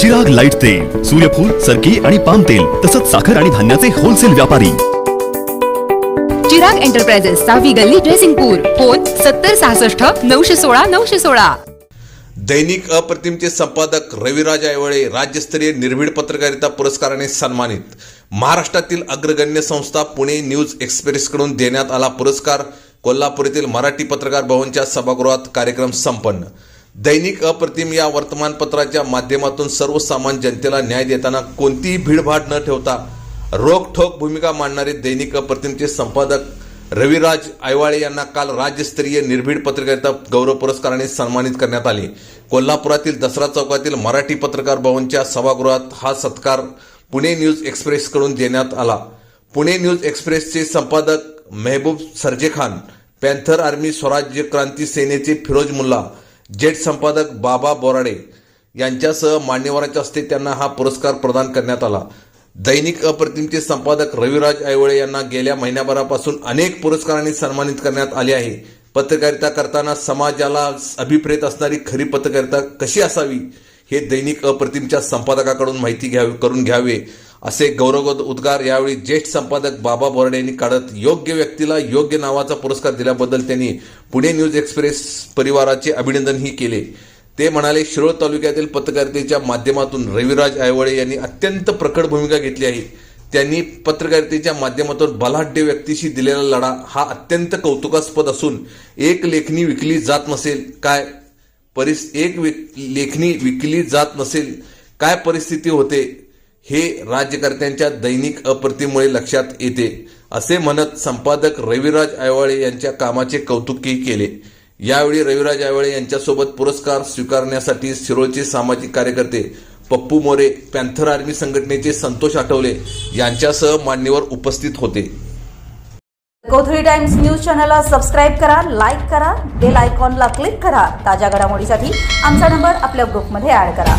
Chirag light तेल सूर्यफूल सरकी आणि पाम तेल तसंच साखर आणि धान्याचे होलसेल व्यापारी. चिराग एंटरप्राइजेस सहावी गल्ली ड्रेसिंगपूर फोन सत्तर सहासष्ट नऊशे सोळा नऊशे सोळा. दैनिक अप्रतिमचे संपादक रविराज आयवळे राज्यस्तरीय निर्भीड पत्रकारिता पुरस्काराने सन्मानित. महाराष्ट्रातील अग्रगण्य संस्था पुणे न्यूज एक्सप्रेसकडून देण्यात आला पुरस्कार. कोल्हापूर येथील मराठी पत्रकार भवनच्या सभागृहात कार्यक्रम संपन्न. दैनिक अप्रतिम या वर्तमानपत्राच्या माध्यमातून सर्वसामान्य जनतेला न्याय देताना कोणतीही भीडभाड न ठेवता रोखठोक भूमिका मांडणारे दैनिक अप्रतिमचे संपादक रविराज आयवाळे यांना काल राज्यस्तरीय निर्भीड पत्रकारिता गौरव पुरस्काराने सन्मानित करण्यात आले. कोल्हापुरातील दसरा चौकातील मराठी पत्रकार भवनच्या सभागृहात हा सत्कार पुणे न्यूज एक्सप्रेसकडून देण्यात आला. पुणे न्यूज एक्सप्रेसचे संपादक मेहबूब सरजेखान पॅन्थर आर्मी स्वराज्य क्रांती सेनेचे फिरोज मुल्ला जेट संपादक बाबा बोराडे यांच्यासह मान्यवरांच्या हस्ते त्यांना हा पुरस्कार प्रदान करण्यात आला. दैनिक अप्रतिमचे संपादक रविराज ऐवळे यांना गेल्या महिन्याभरापासून अनेक पुरस्कारांनी सन्मानित करण्यात आले आहे. पत्रकारिता करताना समाजाला अभिप्रेत असणारी खरी पत्रकारिता कशी असावी हे दैनिक अप्रतिमच्या संपादकाकडून माहिती घ्यावी करून घ्यावे. असे गौरवोद्गार उद्गार यावेळी ज्येष्ठ संपादक बाबा बोर्डे यांनी काढत योग्य व्यक्तीला योग्य नावाचा पुरस्कार दिल्याबद्दल त्यांनी पुणे न्यूज एक्सप्रेस परिवाराचे अभिनंदनही केले. ते म्हणाले शिरोळ तालुक्यातील पत्रकारितेच्या माध्यमातून रविराज आयवळे यांनी अत्यंत प्रकट भूमिका घेतली आहे. त्यांनी पत्रकारितेच्या माध्यमातून बलाढ्य व्यक्तीशी दिलेला लढा हा अत्यंत कौतुकास्पद असून एक लेखणी विकली जात नसेल काय परिस एक विक- लेखणी विकली जात नसेल काय परिस्थिती होते हे राज्यकर्त्यांच्या दैनिक अप्रतीमुळे लक्षात येते असे म्हणत संपादक रविराज आयवाळे यांच्या कामाचे कौतुकही केले. यावेळी रविराज आयवाळे यांच्यासोबत पुरस्कार स्वीकारण्यासाठी शिरोळचे सामाजिक कार्यकर्ते पप्पू मोरे पॅन्थर आर्मी संघटनेचे संतोष आठवले यांच्यासह मान्यवर उपस्थित होते. कोथळी टाइम्स न्यूज चॅनलला सबस्क्राईब करा लाईक करा बेल आयकॉनला क्लिक करा. ताज्या घडामोडीसाठी आमचा नंबर आपल्या ग्रुपमध्ये ऍड करा.